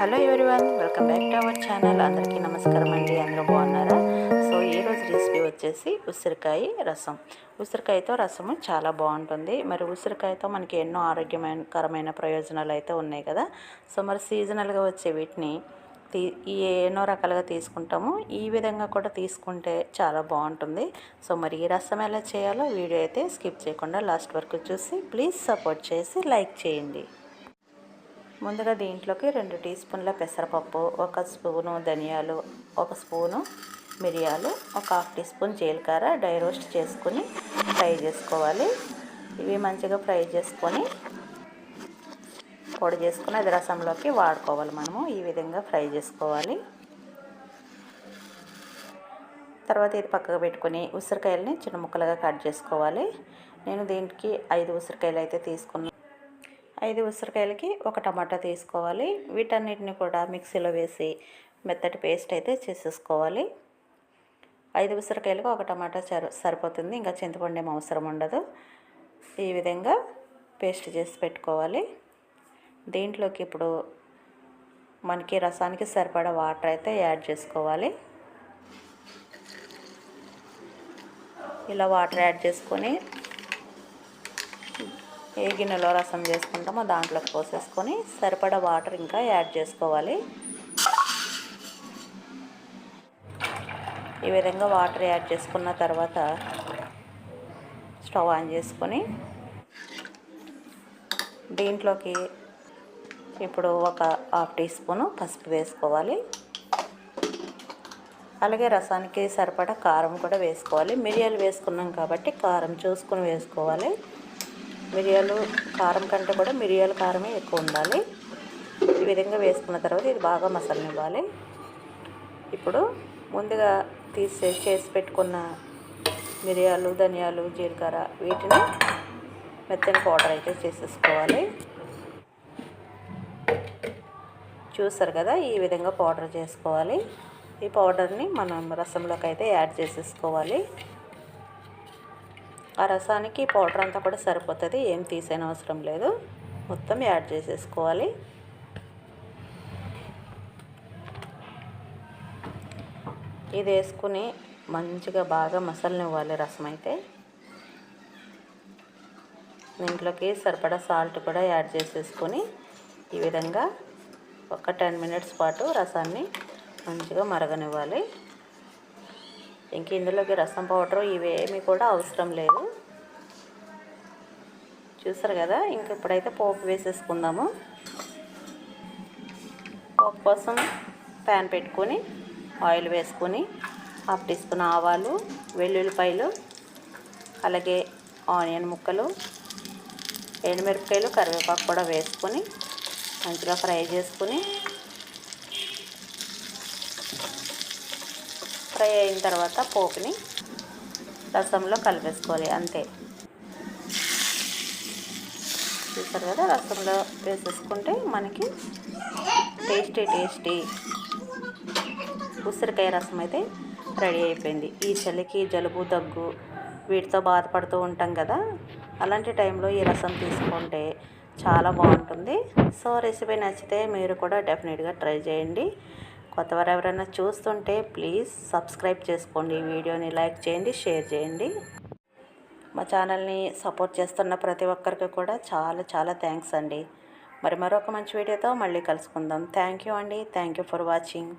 Hello everyone welcome back to our channel. అందరికీ నమస్కారం అండి. అందరూ బాగున్నారా? సో ఈరోజు రెసిపీ వచ్చేసి ఉసిరికాయ రసం. ఉసిరికాయతో రసము చాలా బాగుంటుంది. మరి ఉసిరికాయతో మనకి ఎన్నో ఆరోగ్యకరమైన ప్రయోజనాలు అయితే ఉన్నాయి కదా. సో మరి సీజనల్గా వచ్చే వీటిని తీ ఎన్నో రకాలుగా తీసుకుంటాము. ఈ విధంగా కూడా తీసుకుంటే చాలా బాగుంటుంది. సో మరి ఈ రసం ఎలా చేయాలో వీడియో అయితే స్కిప్ చేయకుండా లాస్ట్ వరకు చూసి ప్లీజ్ సపోర్ట్ చేసి లైక్ చేయండి. ముందుగా దీంట్లోకి రెండు టీ స్పూన్ల పెసరపప్పు ఒక స్పూను ధనియాలు ఒక స్పూను మిరియాలు ఒక హాఫ్ టీ స్పూన్ జీలకర్ర డ్రై రోస్ట్ చేసుకుని ఫ్రై చేసుకోవాలి. ఇవి మంచిగా ఫ్రై చేసుకొని పొడి చేసుకుని అది రసంలోకి వాడుకోవాలి మనము. ఈ విధంగా ఫ్రై చేసుకోవాలి. తర్వాత ఇది పక్కకు పెట్టుకొని ఉసిరికాయలని చిన్న ముక్కలుగా కట్ చేసుకోవాలి. నేను దీనికి ఐదు ఉసిరికాయలు అయితే తీసుకున్నాను. ఐదు ఉసిరికాయలకి ఒక టమాటా తీసుకోవాలి. వీటన్నిటిని కూడా మిక్సీలో వేసి మెత్తటి పేస్ట్ అయితే చేసేసుకోవాలి. ఐదు ఉసిరికాయలకు ఒక టమాటా సరిపోతుంది. ఇంకా చింతపండు ఏం అవసరం ఉండదు. ఈ విధంగా పేస్ట్ చేసి పెట్టుకోవాలి. దీంట్లోకి ఇప్పుడు మనకి రసానికి సరిపడా వాటర్ అయితే యాడ్ చేసుకోవాలి. ఇలా వాటర్ యాడ్ చేసుకొని ఏ గిన్నెలో రసం చేసుకుంటామో దాంట్లోకి పోసేసుకొని సరిపడా వాటర్ ఇంకా యాడ్ చేసుకోవాలి. ఈ విధంగా వాటర్ యాడ్ చేసుకున్న తర్వాత స్టవ్ ఆన్ చేసుకొని దీంట్లోకి ఇప్పుడు ఒక హాఫ్ టీ స్పూను పసుపు వేసుకోవాలి. అలాగే రసానికి సరిపడా కారం కూడా వేసుకోవాలి. మిరియాలు వేసుకున్నాం కాబట్టి కారం చూసుకుని వేసుకోవాలి. మిరియాలు కారం కంటే కూడా మిరియాల కారమే ఎక్కువ ఉండాలి. ఈ విధంగా వేసుకున్న తర్వాత ఇది బాగా మసలనివ్వాలి. ఇప్పుడు ముందుగా తీసే చేసి పెట్టుకున్న మిరియాలు ధనియాలు జీలకర్ర వీటిని మెత్తని పౌడర్ అయితే చేసేసుకోవాలి. చూసారు కదా ఈ విధంగా పౌడర్ చేసుకోవాలి. ఈ పౌడర్ని మనం రసంలోకి అయితే యాడ్ చేసేసుకోవాలి. ఆ రసానికి పౌడర్ అంతా కూడా సరిపోతుంది ఏం తీసేన అవసరం లేదు. మొత్తం యాడ్ చేసేసుకోవాలి. ఇది వేసుకుని మంచిగా బాగా మసలనివ్వాలి రసం అయితే. దీంట్లోకి సరిపడా సాల్ట్ కూడా యాడ్ చేసేసుకొని ఈ విధంగా ఒక టెన్ మినిట్స్ పాటు రసాన్ని మంచిగా మరగనివ్వాలి. ఇంక ఇందులోకి రసం పౌడర్ ఇవేమి కూడా అవసరం లేదు. చూసారు కదా ఇంక ఇప్పుడైతే పోపు వేసేసుకుందాము. పోపు కోసం ప్యాన్ పెట్టుకొని ఆయిల్ వేసుకొని హాఫ్ టీ స్పూన్ ఆవాలు వెల్లుల్లిపాయలు అలాగే ఆనియన్ ముక్కలు ఎండుమిరపకాయలు కరివేపాకు కూడా వేసుకొని మంచిగా ఫ్రై చేసుకుని ఫ్రై అయిన తర్వాత పోపుని రసంలో కలిపేసుకోవాలి అంతే. చూసారు కదా రసంలో వేసేసుకుంటే మనకి టేస్టీ టేస్టీ ఉసిరికాయ రసం అయితే రెడీ అయిపోయింది. ఈ చలికి జలుబు దగ్గు వీటితో బాధపడుతూ ఉంటాం కదా అలాంటి టైంలో ఈ రసం తీసుకుంటే చాలా బాగుంటుంది. సో రెసిపీ నచ్చితే మీరు కూడా డెఫినెట్గా ట్రై చేయండి. కొత్తవారు ఎవరైనా చూస్తుంటే ప్లీజ్ సబ్స్క్రైబ్ చేసుకోండి. ఈ వీడియోని లైక్ చేయండి షేర్ చేయండి. మా ఛానల్ని సపోర్ట్ చేస్తున్న ప్రతి ఒక్కరికి కూడా చాలా చాలా థ్యాంక్స్ అండి. మరి మరొక మంచి వీడియోతో మళ్ళీ కలుసుకుందాం. థ్యాంక్ యూ అండి. Thank you for watching.